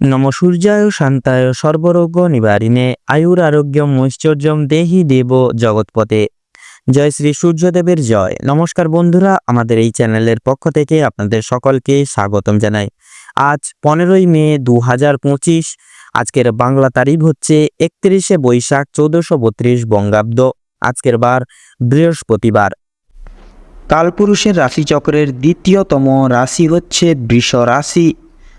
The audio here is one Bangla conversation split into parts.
নম সূর্যায় শান্তায় সর্বরোগ নিবারিণে, আয়ুর আরোগ্যম ঐশ্বর্যম দেহি দেব জগৎপথে জয় শ্রী সূর্যদেবের জয়। নমস্কার বন্ধুরা, আমাদের এই চ্যানেলের পক্ষ থেকে আপনাদের সকলকে স্বাগতম জানাই। আজ পনেরোই মে দু হাজার পঁচিশ, আজকের বাংলা তারিখ হচ্ছে একত্রিশে বৈশাখ চৌদ্দশো বত্রিশ বঙ্গাব্দ, আজকের বার বৃহস্পতিবার। কালপুরুষের রাশিচক্রের দ্বিতীয়তম রাশি হচ্ছে বৃষ রাশি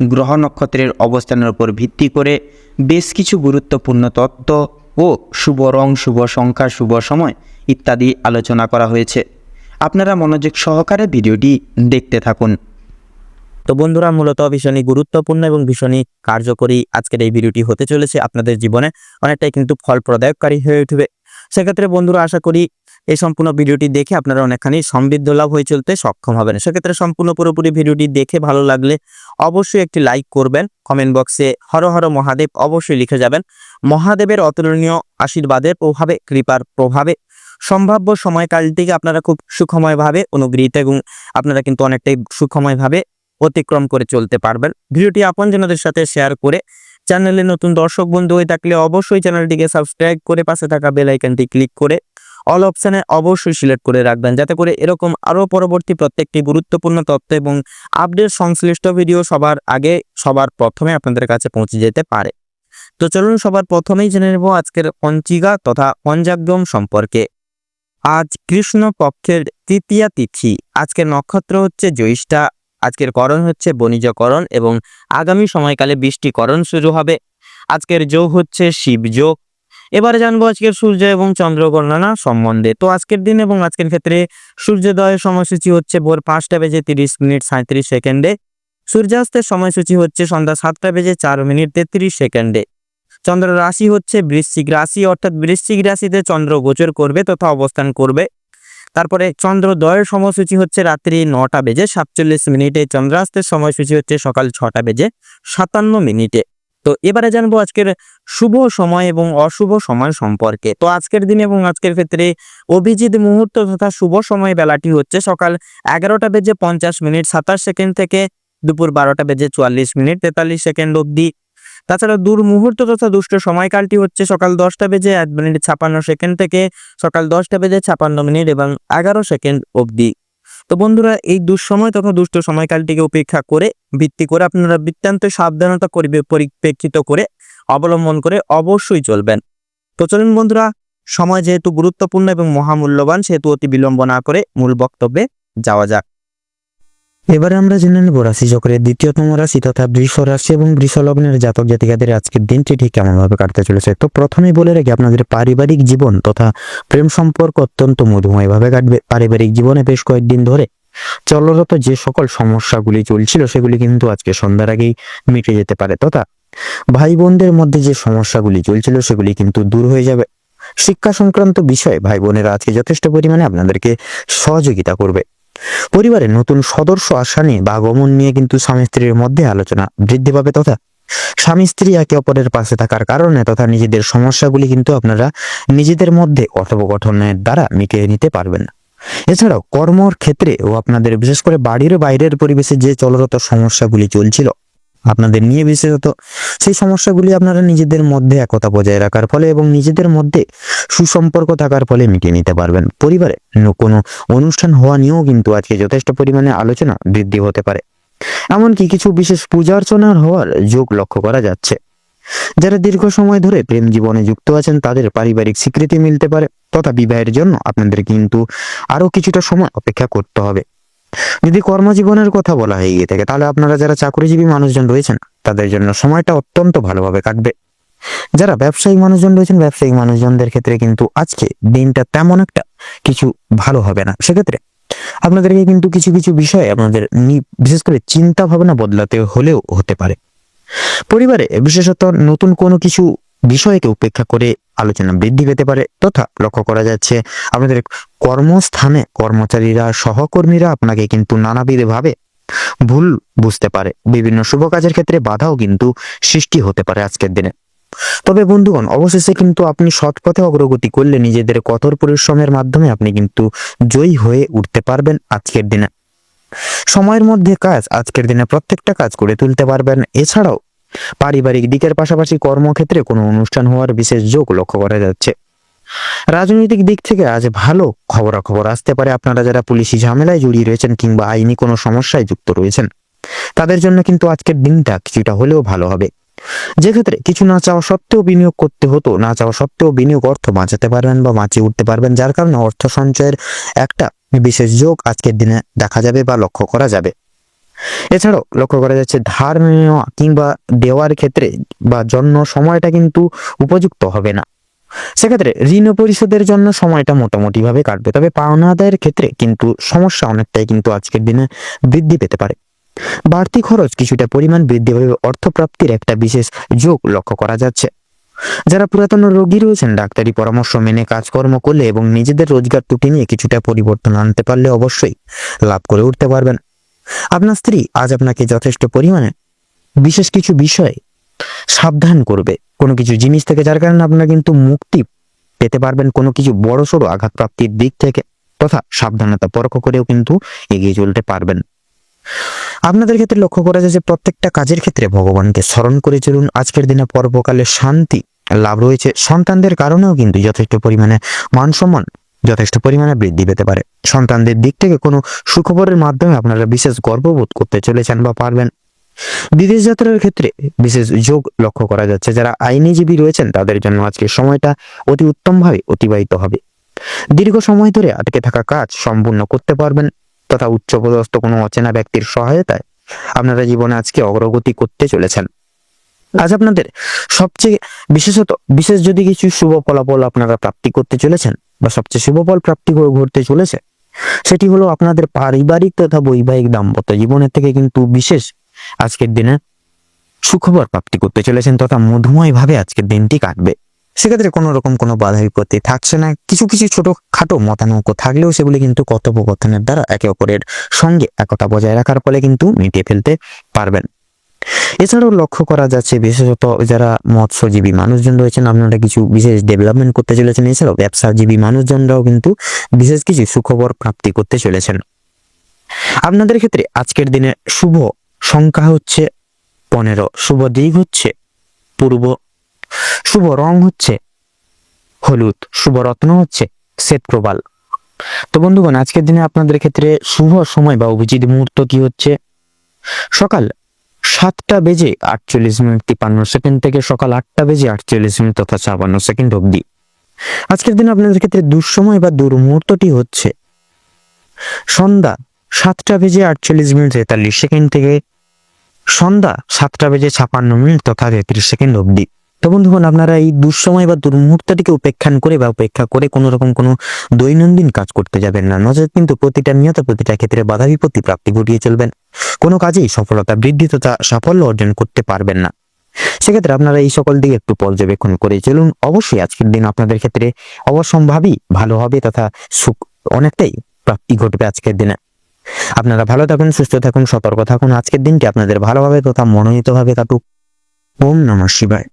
গ্রহ নক্ষত্রের অবস্থানের উপর ভিত্তি করে বেশ কিছু গুরুত্বপূর্ণ তত্ত্ব ও শুভ রং, শুভ সংখ্যা, শুভ সময় ইত্যাদি আলোচনা করা হয়েছে। আপনারা মনোযোগ সহকারে ভিডিওটি দেখতে থাকুন। তো বন্ধুরা, মূলত ভীষণই গুরুত্বপূর্ণ এবং ভীষণই কার্যকরী আজকের এই ভিডিওটি হতে চলেছে আপনাদের জীবনে। অনেকটাই কিন্তু ফলপ্রদায়ককারী হয়ে উঠবে। সেক্ষেত্রে বন্ধুরা, আশা করি এই সম্পূর্ণ ভিডিওটি দেখে আপনারা অনেকখানি সমৃদ্ধ লাভ হয়ে চলতে সক্ষম হবেন। সেক্ষেত্রে সম্পূর্ণ পুরোপুরি ভিডিওটি দেখে ভালো লাগলে অবশ্যই একটি লাইক করবেন। কমেন্ট বক্সে হর হর মহাদেব অবশ্যই লিখে যাবেন। মহাদেবের অতুলনীয় আশীর্বাদের প্রভাবে, কৃপার প্রভাবে, সম্ভাব্য সময়কালটিকে আপনারা খুব সুখময়ভাবে অনুগৃহীত এবং আপনারা কিন্তু অনেকটাই সুখময়ভাবে অতিক্রম করে চলতে পারবেন। ভিডিওটি আপনজনদের সাথে শেয়ার করে চ্যানেলে নতুন দর্শক বন্ধু হয়ে থাকলে অবশ্যই চ্যানেলটিকে সাবস্ক্রাইব করে পাশে থাকা বেল আইকনটি ক্লিক করে অল অপশানে অবশ্যই সিলেক্ট করে রাখবেন। যাতে করে এরকম আরও পরবর্তী প্রত্যেকটি গুরুত্বপূর্ণ তথ্য এবং আপডেট সংশ্লিষ্ট ভিডিও সবার আগে, সবার প্রথমে আপনাদের কাছে পৌঁছে যেতে পারে। তো চলুন সবার প্রথমেই জেনে নেব আজকের পঞ্চিকা তথা পঞ্চাগ্রম সম্পর্কে। আজ কৃষ্ণ পক্ষের তৃতীয়া তিথি। আজকের নক্ষত্র হচ্ছে জ্যৈষ্ঠা আজকের করণ হচ্ছে বণিজকরণ এবং আগামী সময়কালে বৃষ্টিকরণ শুরু হবে। আজকের যোগ হচ্ছে শিব যোগ এবারে জানব আজকের সূর্য এবং চন্দ্র গণনা সম্বন্ধে। তো আজকের দিন এবং আজকের ক্ষেত্রে সূর্যোদয়ের সময়সূচি হচ্ছে ভোর পাঁচটা বেজে তিরিশ মিনিট সাঁত্রিশ সেকেন্ডে, সূর্যাস্তের সময়সূচি হচ্ছে সন্ধ্যা সাতটা বেজে চার মিনিট তেত্রিশ সেকেন্ডে। চন্দ্র রাশি হচ্ছে বৃশ্চিক রাশি, অর্থাৎ বৃশ্চিক রাশিতে চন্দ্র গোচর করবে তথা অবস্থান করবে। তারপরে চন্দ্রোদয়ের সময়সূচি হচ্ছে রাত্রি নটা বেজে সাতচল্লিশ মিনিটে, চন্দ্রাস্তের সময়সূচি হচ্ছে সকাল ছটা বেজে সাতান্ন মিনিটে। তো এবারে জানব আজকের শুভ সময় এবং অশুভ সময় সম্পর্কে। তো আজকের দিন এবং আজকের ক্ষেত্রে অভিজিৎ মুহূর্ত তথা শুভ সময় বেলাটি হচ্ছে সকাল এগারোটা বেজে পঞ্চাশ মিনিট, সাতাশ সেকেন্ড থেকে দুপুর বারোটা বেজে চুয়াল্লিশ মিনিট, তেতাল্লিশ সেকেন্ড অবধি। তাছাড়া দূর মুহূর্ত তথা দুষ্ট সময়কালটি হচ্ছে সকাল দশটা বেজে এক মিনিট ছাপান্ন সেকেন্ড থেকে সকাল দশটা বেজে ছাপান্ন মিনিট এবং এগারো সেকেন্ড অবধি। তো বন্ধুরা, এই দুঃসময় তথা দুষ্ট সময়কালটিকে উপেক্ষা করে, ভিত্তি করে আপনারা বৃত্তান্ত সাবধানতা করিবে, পরিপ্রেক্ষিত করে অবলম্বন করে অবশ্যই চলবেন। তো চলুন বন্ধুরা, সময় যেহেতু গুরুত্বপূর্ণ এবং মহামূল্যবান, সেহেতু অতি বিলম্ব না করে মূল বক্তব্যে যাওয়া যাক। এবারে আমরা জেনে নেব রাশি চক্রের দ্বিতীয়তম রাশি তথা বৃষ রাশি এবং বৃষ লগ্নের জাতক জাতিকাদের আজকের দিনটি ঠিক কেমনভাবে কাটতে চলেছে। তো প্রথমেই বলে রাখি, আপনাদের পারিবারিক জীবন তথা প্রেম সম্পর্ক অত্যন্ত মধুময়ভাবে কাটবে। পারিবারিক জীবনে বেশ কয়েকদিন ধরে চলরত যে সকল সমস্যাগুলি চলছিল, সেগুলি কিন্তু আজকে সন্ধ্যার আগেই মিটে যেতে পারে। তথা ভাই বোনদের মধ্যে যে সমস্যাগুলি চলছিল, সেগুলি কিন্তু দূর হয়ে যাবে। শিক্ষা সংক্রান্ত বিষয়ে ভাই বোনেরা আজকে যথেষ্ট পরিমাণে আপনাদেরকে সহযোগিতা করবে। পরিবারে নতুন সদস্য আসা নিয়ে বা আগমন নিয়ে কিন্তু স্বামী স্ত্রীর মধ্যে আলোচনা বৃদ্ধি পাবে তথা স্বামী স্ত্রী একে অপরের পাশে থাকার কারণে তথা নিজেদের সমস্যাগুলি কিন্তু আপনারা নিজেদের মধ্যে কথোপকথনের দ্বারা মিটিয়ে নিতে পারবেন। না এছাড়াও কর্মর ক্ষেত্রে ও আপনাদের বিশেষ করে বাড়ির বাইরের পরিবেশে যে চলরত সমস্যাগুলি চলছিল আপনাদের নিয়ে বিশেষত সেই সমস্যাগুলি আপনারা নিজেদের মধ্যে একতা বজায় রাখার ফলে এবং নিজেদের মধ্যে সুসম্পর্ক থাকার ফলে মিটিয়ে নিতে পারবেন। পরিবারে কোনো অনুষ্ঠান হওয়া নিয়েও কিন্তু আজকে যথেষ্ট পরিমাণে আলোচনা বৃদ্ধি হতে পারে। এমনকি কিছু বিশেষ পূজা অর্চনার হওয়ার যোগ লক্ষ্য করা যাচ্ছে। যারা দীর্ঘ সময় ধরে প্রেম জীবনে যুক্ত আছেন, তাদের পারিবারিক স্বীকৃতি মিলতে পারে। তথা বিবাহের জন্য আপনাদের কিন্তু আরও কিছুটা সময় অপেক্ষা করতে হবে। যদি কর্মজীবনের কথা বলা হয়ে গিয়ে থাকে, তাহলে আপনারা যারা চাকরিজীবী মানুষজন রয়েছেন, তাদের জন্য সময়টা অত্যন্ত ভালোভাবে কাটবে। যারা ব্যবসায়িক মানুষজন রয়েছেন ব্যবসায়িক মানুষজনদের ক্ষেত্রে কিন্তু আজকে দিনটা তেমন একটা কিছু ভালো হবে না। সেক্ষেত্রে আপনাদেরকে কিন্তু কিছু কিছু বিষয়ে আপনাদের বিশেষ করে চিন্তা ভাবনা বদলাতে হলেও হতে পারে। পরিবারে বিশেষত নতুন কোনো কিছু বিষয়কে উপেক্ষা করে আলোচনা বৃদ্ধি পেতে পারে তথা লক্ষ্য করা যাচ্ছে আপনাদের কর্মস্থানে কর্মচারীরা, সহকর্মীরা আপনাকে কিন্তু নানাবিধভাবে ভুল বুঝতে পারে। বিভিন্ন শুভ কাজের ক্ষেত্রে বাধাও কিন্তু সৃষ্টি হতে পারে আজকের দিনে। তবে বন্ধুগণ, অবশেষে কিন্তু আপনি সৎ পথে অগ্রগতি করলে নিজেদের কঠোর পরিশ্রমের মাধ্যমে আপনি কিন্তু জয়ী হয়ে উঠতে পারবেন আজকের দিনে। সময়ের মধ্যে কাজ, আজকের দিনে প্রত্যেকটা কাজ করে তুলতে পারবেন। এছাড়াও পারিবারিক দিকের পাশাপাশি কর্মক্ষেত্রে কোনো অনুষ্ঠান হওয়ার বিশেষ যোগ লক্ষ্য করা যাচ্ছে। রাজনৈতিক দিক থেকে আজ ভালো খবরাখবর আসতে পারে। আপনারা যারা পুলিশি ঝামেলায় জড়িয়ে রয়েছেন কিংবা আইনি কোনো সমস্যায় যুক্ত রয়েছেন, তাদের জন্য কিন্তু আজকের দিনটা কিছুটা হলেও ভালো হবে। যে ক্ষেত্রে কিছু না চাওয়া সত্ত্বেও বিনিয়োগ করতে হতো, না চাওয়া সত্ত্বেও বিনিয়োগ অর্থ বাঁচাতে পারবেন বা বাঁচিয়ে উঠতে পারবেন, যার কারণে অর্থ সঞ্চয়ের একটা বিশেষ যোগ আজকের দিনে দেখা যাবে বা লক্ষ্য করা যাবে। এছাড়াও লক্ষ্য করা যাচ্ছে ধার নেওয়া কিংবা দেওয়ার ক্ষেত্রে বা জন্য সময়টা কিন্তু উপযুক্ত হবে না। সেক্ষেত্রে ঋণ পরিশোধের জন্য সময়টা মোটামুটি ভাবে কাটবে, তবে পাওনা আদায়ের ক্ষেত্রে কিন্তু সমস্যা অনেকটাই কিন্তু আজকের দিনে বৃদ্ধি পেতে পারে। বাড়তি খরচ কিছুটা পরিমাণ বৃদ্ধি হবে অর্থপ্রাপ্তির একটা বিশেষ যোগ লক্ষ্য করা যাচ্ছে। যারা পুরাতন রোগী রয়েছেন, ডাক্তারি পরামর্শ মেনে কাজকর্ম করলে এবং নিজেদের রোজগার ত্রুটি নিয়ে কিছুটা পরিবর্তন আনতে পারলে অবশ্যই লাভ করে উঠতে পারবেন। আপনার স্ত্রী আজ আপনাকে যথেষ্ট পরিমাণে বিশেষ কিছু বিষয়ে সাবধান করবে। কোনো কিছু জিনিস থেকে যার কারণে আপনারা কিন্তু মুক্তি পেতে পারবেন, কোনো কিছু বড় সড়ো আঘাত প্রাপ্তির দিক থেকে তথা সাবধানতা পরখ করেও কিন্তু এগিয়ে চলতে পারবেন। আপনাদের ক্ষেত্রে লক্ষ্য করা যায় যে প্রত্যেকটা কাজের ক্ষেত্রে ভগবানকে স্মরণ করে চলুন। আজকের দিনে পর্বকালে শান্তি লাভ রয়েছে। সন্তানদের কারণেও কিন্তু যথেষ্ট পরিমাণে মান সম্মান যথেষ্ট পরিমাণে বৃদ্ধি পেতে পারে। সন্তানদের দিক থেকে কোনো সুখবরের মাধ্যমে আপনারা বিশেষ গর্ববোধ করতে চলেছেন বা পারবেন। বিদেশ যাত্রার ক্ষেত্রে বিশেষ যোগ লক্ষ্য করা যাচ্ছে। যারা আইনজীবী রয়েছেন, তাদের জন্য আজকে সময়টা অতি উত্তমভাবে অতিবাহিত হবে। দীর্ঘ সময় ধরে আটকে থাকা কাজ সম্পূর্ণ করতে পারবেন তথা উচ্চপদস্থ কোনো অচেনা ব্যক্তির সহায়তায় আপনারা জীবনে আজকে অগ্রগতি করতে চলেছেন। আজ আপনাদের সবচেয়ে বিশেষত, বিশেষ যদি কিছু শুভ ফলাফল আপনারা প্রাপ্তি করতে চলেছেন বা সবচেয়ে শুভ ফল প্রাপ্তি ঘটতে চলেছে, সেটি হলো আপনাদের পারিবারিক তথা বৈবাহিক দাম্পত্য জীবনের থেকে কিন্তু বিশেষ আজকের দিনে সুখবর প্রাপ্তি করতে চলেছেন তথা মধুময় ভাবে আজকের দিনটি কাটবে। সেক্ষেত্রে কোনো রকম কোনো বাধা বিপত্তি থাকছে না। কিছু কিছু ছোট খাটো মতানৈক্য থাকলেও সেগুলি কিন্তু কথোপকথনের দ্বারা একে অপরের সঙ্গে একতা বজায় রাখার ফলে কিন্তু মিটিয়ে ফেলতে পারবেন। এছাড়াও লক্ষ্য করা যাচ্ছে বিশেষত যারা মৎস্যজীবী মানুষজন রয়েছেন, আপনারা কিছু বিশেষ ডেভেলপমেন্ট করতে চলেছেন। এছাড়াও ব্যবসাজীবী মানুষজনরাও কিন্তু বিশেষ কিছু সুখবর প্রাপ্তি করতে চলেছেন। আপনাদের ক্ষেত্রে আজকের দিনে শুভ সংখ্যা হচ্ছে পনেরো, শুভ দিক হচ্ছে পূর্ব, শুভ রং হচ্ছে হলুদ, শুভ রত্ন হচ্ছে শ্বেত প্রবাল। তো বন্ধুগণ, আজকের দিনে আপনাদের ক্ষেত্রে শুভ সময় বা অভিজিৎ মুহূর্ত কি হচ্ছে? সকাল সাতটা বেজে আটচল্লিশ মিনিট তিপান্ন সেকেন্ড থেকে সকাল আটটা বেজে আটচল্লিশ মিনিট তথা ছাপান্ন সেকেন্ড অব্দি আজকের দিন আপনাদের ক্ষেত্রে দুঃসময় বা দুর্মুহূর্তটি হচ্ছে সন্ধ্যা সাতটা বেজে আটচল্লিশ মিনিট তেতাল্লিশ সেকেন্ড থেকে সন্ধ্যা সাতটা বেজে ছাপান্ন মিনিট তথা তেত্রিশ সেকেন্ড অবধি। তো বন্ধুগণ, আপনারা এই দুঃসময় বা দুর্মুহূর্তটিকে উপেক্ষান করে বা উপেক্ষা করে কোনো রকম কোনো দৈনন্দিন কাজ করতে যাবেন না। নজর কিন্তু প্রতিটা নিয়ত, প্রতিটা ক্ষেত্রে বাধা বিপত্তি প্রাপ্তি ঘটিয়ে চলবেন। কোনো কাজেই সফলতা, বৃদ্ধি তথা সাফল্য অর্জন করতে পারবেন না। সেক্ষেত্রে আপনারা এই সকল দিকে একটু পর্যবেক্ষণ করে চলুন। অবশ্যই আজকের দিন আপনাদের ক্ষেত্রে অবশ্যম্ভাবী ভালো হবে তথা সুখ অনেকটাই প্রাপ্তি ঘটবে আজকের দিনে। আপনারা ভালো থাকুন, সুস্থ থাকুন, সতর্ক থাকুন। আজকের দিনটি আপনাদের ভালোভাবে তথা মনোনীতভাবে কাটুক। ওম নমঃ শিবায়।